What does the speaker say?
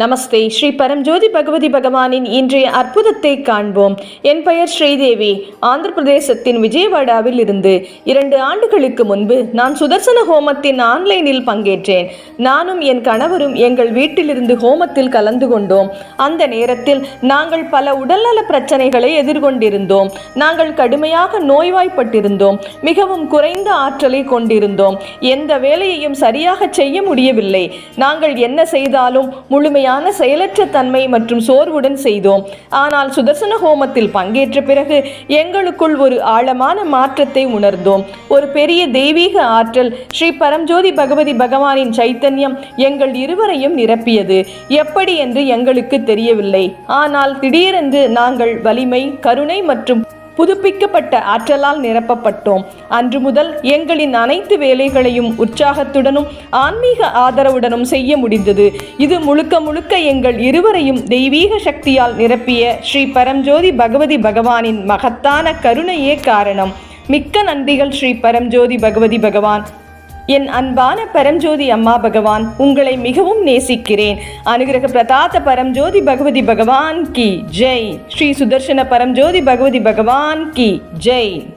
நமஸ்தே. ஸ்ரீ பரம்ஜோதி பகவதி பகவானின் இன்றைய அற்புதத்தை காண்போம். என் பெயர் ஸ்ரீதேவி. ஆந்திர பிரதேசத்தின் விஜயவாடாவில் இருந்து இரண்டு ஆண்டுகளுக்கு முன்பு நான் சுதர்சன ஹோமத்தின் ஆன்லைனில் பங்கேற்றேன். நானும் என் கணவரும் எங்கள் வீட்டிலிருந்து ஹோமத்தில் கலந்து கொண்டோம். அந்த நேரத்தில் நாங்கள் பல உடல்நல பிரச்சனைகளை எதிர்கொண்டிருந்தோம். நாங்கள் கடுமையாக நோய்வாய்ப்பட்டிருந்தோம். மிகவும் குறைந்த ஆற்றலை கொண்டிருந்தோம். எந்த வேலையையும் சரியாக செய்ய முடியவில்லை. நாங்கள் என்ன செய்தாலும் முழுமையான செயலற்ற தன்மை மற்றும் சோர்வுடன் செய்தோம். ஆனால் சுதர்சன ஹோமத்தில் பங்கேற்ற பிறகு எங்களுக்குள் ஒரு ஆழமான மாற்றத்தை உணர்ந்தோம். ஒரு பெரிய தெய்வீக ஆற்றல் ஸ்ரீ பரம்ஜோதி பகவதி பகவானின் சைத்தன்யம் எங்கள் இருவரையும் நிரப்பியது. எப்படி என்று எங்களுக்கு தெரியவில்லை. ஆனால் திடீரென்று நாங்கள் வலிமை கருணை மற்றும் புதுப்பிக்கப்பட்ட ஆற்றலால் நிரப்பப்பட்டோம். அன்று முதல் எங்களின் அனைத்து வேலைகளையும் உற்சாகத்துடனும் ஆன்மீக ஆதரவுடனும் செய்ய முடிந்தது. இது முழுக்க முழுக்க எங்கள் இருவரையும் தெய்வீக சக்தியால் நிரப்பிய ஸ்ரீ பரம்ஜோதி பகவதி பகவானின் மகத்தான கருணையே காரணம். மிக்க நன்றிகள் ஸ்ரீ பரம்ஜோதி பகவதி பகவான். என் அன்பான பரஞ்சோதி அம்மா பகவான் உங்களை மிகவும் நேசிக்கிறேன். அனுகிரக பிரதாத்த பரம்ஜோதி பகவதி பகவான் கி. ஜெய். ஸ்ரீ சுதர்ஷன பரம்ஜோதி பகவதி பகவான் கி. ஜெய்.